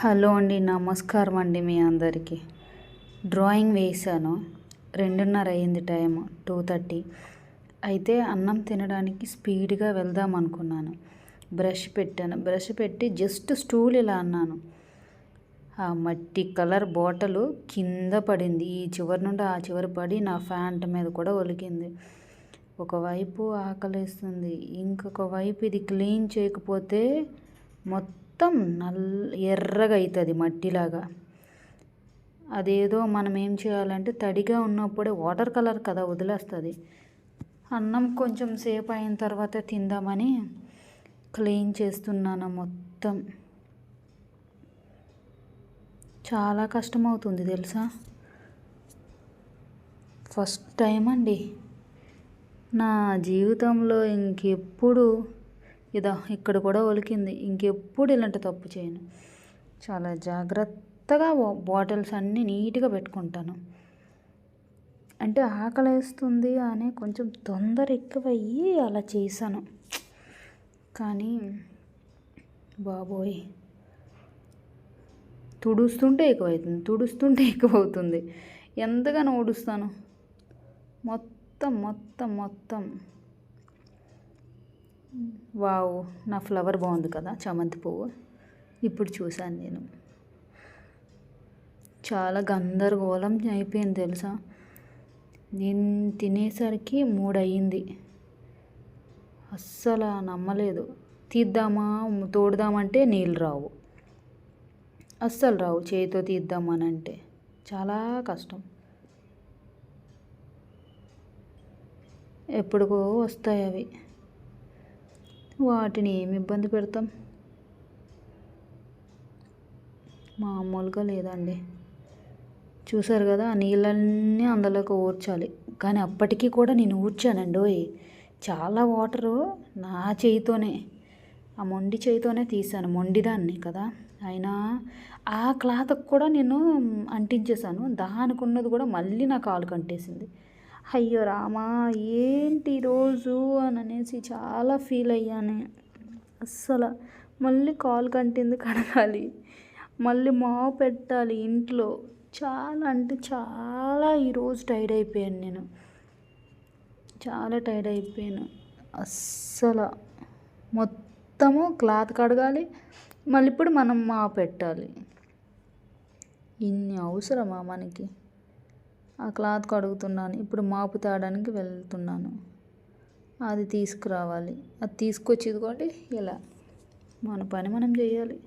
Hello అండి నమస్కారం అండి మీ అందరికీ. డ్రాయింగ్ వేశాను. రెండున్నర అయింది టైం టూ థర్టీ. అయితే అన్నం తినడానికి స్పీడ్గా వెళ్దాం అనుకున్నాను. బ్రష్ పెట్టాను. బ్రష్ పెట్టి జస్ట్ స్టూల్ ఇలా అన్నాను. ఆ మట్టి కలర్ బాటలు కింద పడింది. ఈ చివరి నుండి ఆ చివరి పడి నా ఫ్యాంట్ మీద కూడా ఒలికింది. ఒకవైపు ఆకలేస్తుంది. ఇంకొక వైపు ఇది క్లీన్ చేయకపోతే మొత్తం మొత్తం నల్ల ఎర్రగా అవుతుంది మట్టిలాగా. అదేదో మనం ఏం చేయాలంటే తడిగా ఉన్నప్పుడే వాటర్ కలర్ కదా వదిలేస్తుంది. అన్నం కొంచెం సేపు అయిన తర్వాత తిందామని క్లీన్ చేస్తున్నాను మొత్తం. చాలా కష్టమవుతుంది తెలుసా? ఫస్ట్ టైం అండి. నా జీవితంలో ఇంకెప్పుడు ఇదా ఇక్కడ కూడా ఒలికింది. ఇంకెప్పుడు ఇలాంటి తప్పు చేయను. చాలా జాగ్రత్తగా బాటిల్స్ అన్నీ నీట్గా పెట్టుకుంటాను. అంటే ఆకలేస్తుంది అనే కొంచెం తొందర ఎక్కువయ్యి అలా చేశాను. కానీ బాబోయ్. తుడుస్తుంటే ఎక్కువవుతుంది తుడుస్తుంటే ఎక్కువ అవుతుంది ఎంతగానో ఊడుస్తాను. మొత్తం మొత్తం మొత్తం. వావ్ నా ఫ్లవర్ బాగుంది కదా చామంతి పువ్వు. ఇప్పుడు చూశాను నేను. చాలా గందరగోళం అయిపోయింది తెలుసా? నేను తినేసరికి మూడు అయ్యింది అస్సలు నమ్మలేదు. తీద్దామా తోడుదామంటే నీళ్ళు రావు. అస్సలు రావు చేతితో తీద్దామని అంటే చాలా కష్టం. ఎప్పుడుకో వస్తాయి అవి. వాటిని ఏమి ఇబ్బంది పెడతాం? మామూలుగా లేదండి. చూసారు కదా ఆ నీళ్ళన్నీ అందులోకి ఊర్చాలి కానీ అప్పటికీ కూడా నేను ఊర్చానండి ఓయ్ చాలా వాటరు నా చేయితోనే ఆ మొండి చేయితోనే తీసాను మొండిదాన్ని కదా. అయినా ఆ క్లాత్కి కూడా నేను అంటించేశాను. దానికి ఉన్నది కూడా మళ్ళీ నా కాలు కంటేసింది. అయ్యో రామా ఏంటి ఈరోజు అని అనేసి చాలా ఫీల్ అయ్యాను. అస్సలు మళ్ళీ కాల్ కంటింది కడగాలి మళ్ళీ మా పెట్టాలి ఇంట్లో. చాలా అంటే చాలా ఈరోజు టైర్డ్ అయిపోయాను నేను. చాలా టైర్డ్ అయిపోయాను. అస్సలు మొత్తము క్లాత్ కడగాలి మళ్ళీ ఇప్పుడు మనం మా పెట్టాలి. ఇన్ని అవసరమా మనకి? ఆ క్లాత్ కడుగుతున్నాను. ఇప్పుడు మాపు తాడానికి వెళ్తున్నాను. అది తీసుకురావాలి. అది తీసుకొచ్చి ఇదిగోండి ఇలా. మన పని మనం చేయాలి.